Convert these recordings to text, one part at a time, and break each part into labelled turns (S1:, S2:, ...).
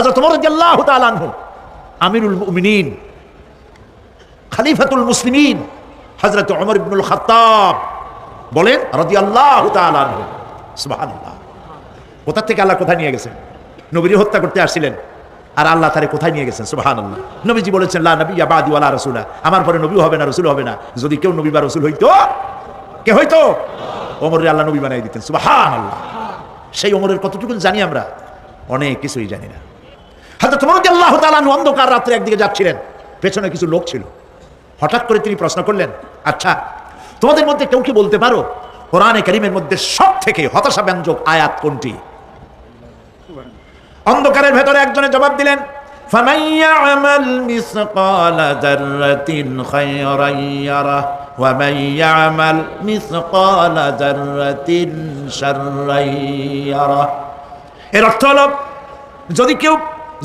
S1: হযরত ওমর রাদিয়াল্লাহু তাআলা আমিরুল মুমিনিন, খলিফাতুল মুসলিমিন, হযরত ওমর ইবনুল খাত্তাব বলেন রাদিয়াল্লাহু তাআলা আনহু, সুবহানাল্লাহ। কোথা থেকে আল্লাহ কোথায় নিয়ে গেছেন? নবীর হত্যা করতে আসছিলেন আর আল্লাহ তারে কোথায় নিয়ে গেছেন? সুবহানাল্লাহ। নবীজি বলেছেন, লা ওয়ালা রাসূলা। আমার পরে নবী হবে না রাসূল হবে না। যদি কেউ নবী বা রাসূল হইতো, কে হইতো? ওমরের আল্লাহ নবী বানাই দিতেন। সুবহানাল্লাহ। সেই ওমরের কতটুকু জানি আমরা? অনেক কিছুই জানি না। হাজরত মরুদ আল্লাহ তালান অন্ধকার রাত্রে একদিকে যাচ্ছিলেন। পেছনে কিছু লোক ছিল। হঠাৎ করে তিনি প্রশ্ন করলেন আচ্ছা তোমাদের মধ্যে কেউ কি বলতে পারো, কোরআনে করিমের মধ্যে সব থেকে হতাশাব্যঞ্জক আয়াত কোনটি? অন্ধকারের ভেতরে একজনে জবাব দিলেন এর অর্থ হল, যদি কেউ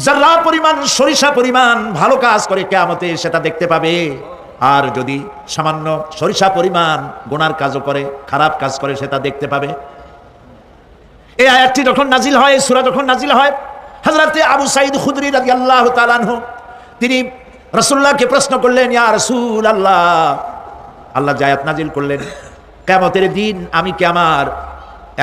S1: যারা পরিমাণ, সরিষা পরিমাণ ভালো কাজ করে কেয়ামতে সেটা দেখতে পাবে। আর যদি সামান্য সরিষা পরিমাণ গোনার কাজও করে, খারাপ কাজ করে, সেটা দেখতে পাবে। এই আয়াতটি যখন নাজিল হয়, সুরা যখন নাজিল হয় হজরতে আবু সাইদ খুদরি রাজি আল্লাহ তালানহ তিনি রসুল্লাহকে প্রশ্ন করলেন, ইয়া রসুল আল্লাহ আল্লাহ জায়াত নাজিল করলেন কেমতের দিন আমি কি আমার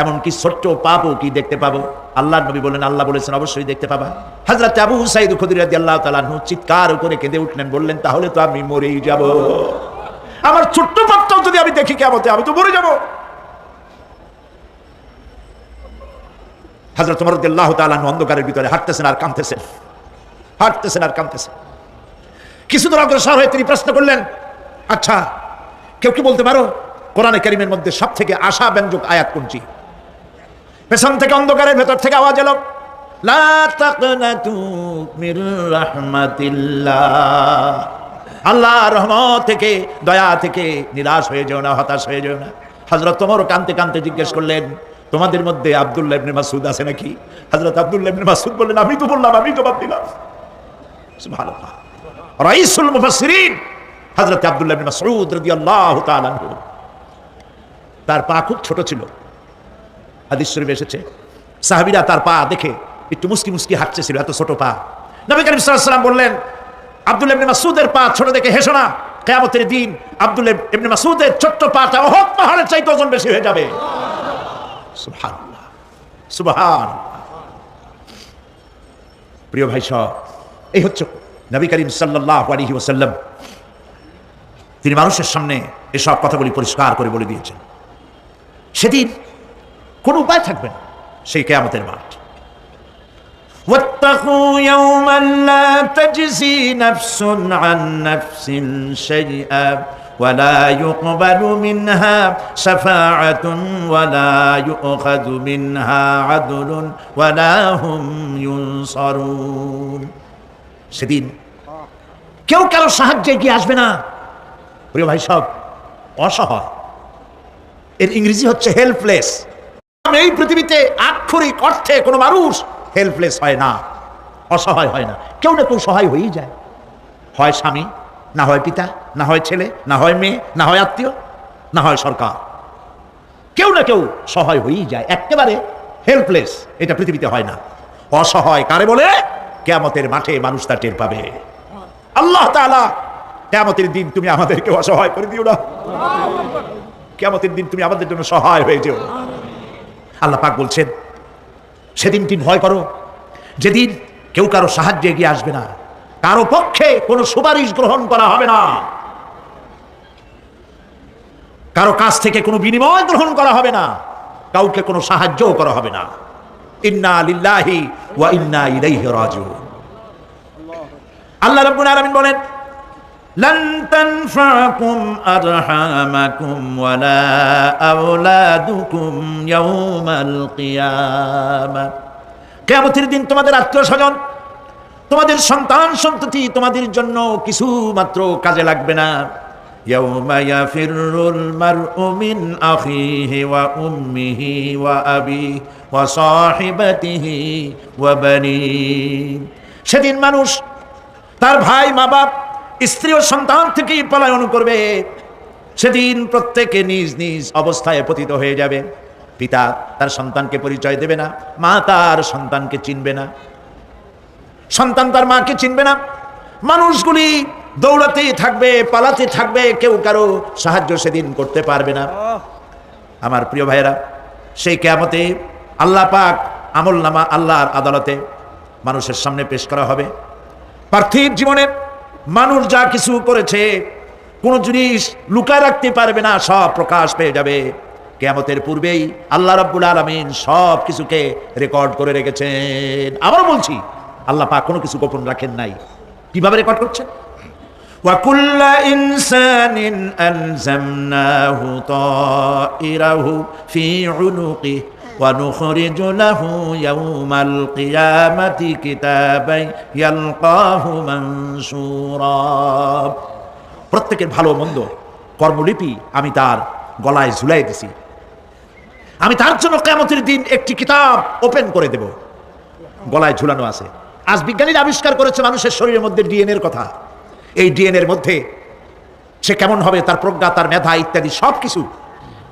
S1: এমনকি ছোট্ট পাবো কি দেখতে পাবো? আল্লাহ নবী বললেন, আল্লাহ বলেছেন, অবশ্যই দেখতে পাবা। হজরত আবু সাইদ খুদরি রাজি আল্লাহ তালানহ চিৎকার করে কেঁদে উঠলেন, বললেন, তাহলে তো আমি মরেই যাব। আমার ছোট্ট পাপটাও যদি আমি দেখি কেমতে আমি তো মরে যাব। তালান অন্ধকারের ভিতরে হাঁটতেছেন আর কাঁদতেছেন। হাঁটতেছেন আর কাঁদতেছেন। কিছু দূর অগ্রসর হয়ে তিনি প্রশ্ন করলেন আচ্ছা কেউ কি বলতে পারো, কোরআনে করিমের মধ্যে সব থেকে আশা ব্যঞ্জক আয়াত কোনটি? পেছন থেকে অন্ধকারের ভেতর থেকে আওয়াজ এলো। আল্লাহ রহমত থেকে, দয়া থেকে নিরাশ হয়ে যাও না, হতাশ হয়ে যেও না। হাজরত তোমারও কান্তে কান্তে জিজ্ঞেস করলেন, তোমাদের মধ্যে আবদুল্লাহ ইবনে মাসুদ আছে নাকি? হাজরত আবদুল্লাহ ইবনে মাসুদ বললেন, আমি তো বললাম, আমি তো বাদ দিলাম। ভালো রাইসুল মুফাসসিরিন, হযরত আব্দুল্লাহ ইবনে মাসউদ রাদিয়াল্লাহু তাআলা তার পা খুব ছোট ছিল। হাদিস শরীফে এসেছে। সাহাবীরা তার পা দেখে একটু মুসকি মুস্কি হাঁটতেছিল, এত ছোট পা। নবী করিম সাল্লাম বললেন, আব্দুল্লাহ ইবনে মাসউদের পা ছোট দেখে হেসো না। কিয়ামতের দিন আব্দুল্লাহ ইবনে মাসউদের ছোট্ট পাটা ওহদ পাহাড়ের চাইতে ওজন বেশি হয়ে যাবে। সুবহানাল্লাহ। প্রিয় ভাই সব, এই হচ্ছে নবী করিম সাল্লাল্লাহু আলাইহি ওয়াসাল্লাম। তিনি মানুষের সামনে এসব কথাগুলি পরিষ্কার করে বলে দিয়েছেন। সেদিন কোনো উপায় থাকবে না সেই কেয়ামতের মাঠ
S2: واتقوا يوما لا تجزي نفس عن نفس شيئا ولا يقبل منها شفاعة ولا يؤخذ منها عدل ولا هم ينصرون
S1: সেদিন কেউ কারো সাহায্যে এগিয়ে আসবে না প্রিয় ভাই সব অসহায় এর ইংরেজি হচ্ছে হেল্পলেস এই পৃথিবীতে আক্ষরিক অর্থে কোনো মানুষ হেল্পলেস হয় না, অসহায় হয় না। কেউ না কেউ সহায় হয়েই যায়। হয় স্বামী, না হয় পিতা, না হয় ছেলে, না হয় মেয়ে, না হয় আত্মীয়, না হয় সরকার। কেউ না কেউ সহায় হয়েই যায়। একেবারে হেল্পলেস এটা পৃথিবীতে হয় না। অসহায় কারে বলে? কেয়ামতের মাঠে মানুষ তা টের পাবে। আল্লাহ তাআলা, কেয়ামতের দিন তুমি আমাদেরকে অসহায় করে দিও না। কেয়ামতের দিন তুমি আমাদের জন্য সহায় হয়ে যেও আল্লাহ পাক বলছেন, সেদিনটি ভয় করো। যেদিন কেউ কারও সাহায্যে এগিয়ে আসবে না, কারও পক্ষে কোনো সুপারিশ গ্রহণ করা হবে না। কারও কাছ থেকে কোনো বিনিময় গ্রহণ করা হবে না, কাউকে কোনো সাহায্যও করা হবে না। ইন্না লিল্লাহি ওয়া ইন্না ইলাইহি রাজিউন। আল্লাহ রাব্বুল আলামিন বলেন
S2: لن تنفعكم أرحامكم ولا أولادكم يوم القيامة
S1: কেয়ামতের দিন তোমাদের আত্মীয় স্বজন তোমাদের সন্তান সন্ততি তোমাদের জন্য কিছু মাত্র কাজে লাগবে না
S2: يوم يفر المرء من أخيه وأمه وأبيه وصاحبته وبنيه
S1: সেদিন মানুষ তার ভাই মা বাপ স্ত্রী ও সন্তান থেকেই পলায়ন করবে। সেদিন প্রত্যেকে নিজ নিজ অবস্থায় পতিত হয়ে যাবে। পিতা তার সন্তানকে পরিচয় দেবে না, মা তার সন্তানকে চিনবে না। সন্তান তার মাকে চিনবে না। মানুষগুলি দৌড়াতেই থাকবে, পালাতে থাকবে, কেউ কারও সাহায্য সেদিন করতে পারবে না। আমার প্রিয় ভাইয়েরা, সেই কেয়ামতে আল্লাহ পাক আমল নামা আল্লাহর আদালতে মানুষের সামনে পেশ করা হবে। পার্থিব জীবনে মানুষ যা কিছু করেছে কোনো জিনিস লুকায় রাখতে পারবে না সব প্রকাশ পেয়ে যাবে কেয়ামতের পূর্বেই আল্লাহ রাব্বুল আলমিন সব কিছুকে রেকর্ড করে রেখেছেন আবার বলছি আল্লাহ পাক কোনো কিছু গোপন রাখেন নাই কিভাবে রেকর্ড করছেন
S2: وكل إنسان ألزمناه طائره في عنقه ونخرج له يوم القيامة كتابا يلقاه منشورا
S1: প্রত্যেকের ভালো মন্দ কর্মলিপি আমি তার গলায় ঝুলাই দিছি আমি তার জন্য কেমতের দিন একটি কিতাব ওপেন করে দেব গলায় ঝুলানো আছে আজ বিজ্ঞানীরা আবিষ্কার করেছে মানুষের শরীরের মধ্যে ডিএনএর কথা এই ডিএনএর মধ্যে সে কেমন হবে তার প্রজ্ঞা তার মেধা ইত্যাদি সব কিছু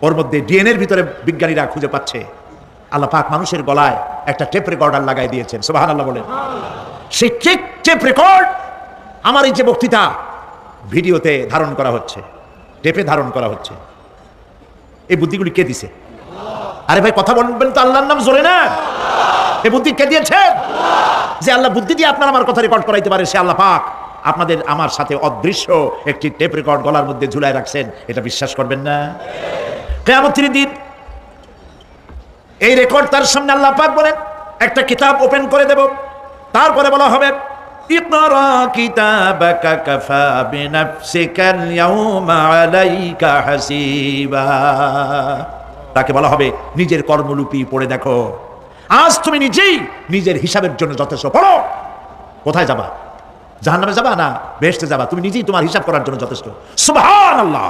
S1: ওর মধ্যে ডিএনএর ভিতরে বিজ্ঞানীরা খুঁজে পাচ্ছে আল্লাহ পাক মানুষের গলায় একটা টেপ রেকর্ডার লাগাই দিয়েছেন। সোবাহান আল্লাহ বলেন। সেই টেপ রেকর্ড আমার এই যে বক্তৃতা ভিডিওতে ধারণ করা হচ্ছে টেপে ধারণ করা হচ্ছে। এই বুদ্ধিগুলি কে দিছে? আরে ভাই, কথা বলবেন তো আল্লাহর নাম জোরে না। এই বুদ্ধি কে দিয়েছে? যে আল্লাহ বুদ্ধি দিয়ে আপনার আমার কথা রেকর্ড করাইতে পারে, সে আল্লাহ পাক আপনাদের আমার সাথে অদৃশ্য একটি টেপ রেকর্ড গলার মধ্যে ঝুলায় রাখছেন। এটা বিশ্বাস করবেন না? কেয়ামতের দিন এই রেকর্ড তার সামনে আল্লাহ পাক বলেন, একটা কিতাব ওপেন করে দেব। তারপরে বলা হবে তাকে বলা হবে, নিজের কর্মলুপি পড়ে দেখো। আজ তুমি নিজেই নিজের হিসাবের জন্য যথেষ্ট পড়ো। কোথায় যাবা? জাহান নামে যাবা না বেহেস্তে যাবা? তুমি নিজেই তোমার হিসাব করার জন্য যথেষ্ট। সুবাহ আল্লাহ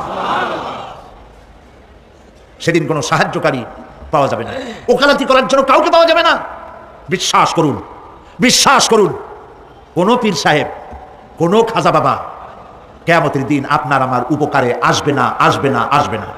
S1: সেদিন কোনো সাহায্যকারী পাওয়া যাবে না। ওকালাতি করার জন্য কাউকে পাওয়া যাবে না। বিশ্বাস করুন বিশ্বাস করুন। কোনো পীর সাহেব, কোনো খাজা বাবা, কেয়ামতের দিন আপনার আমার উপকারে আসবে না আসবে না আসবে না।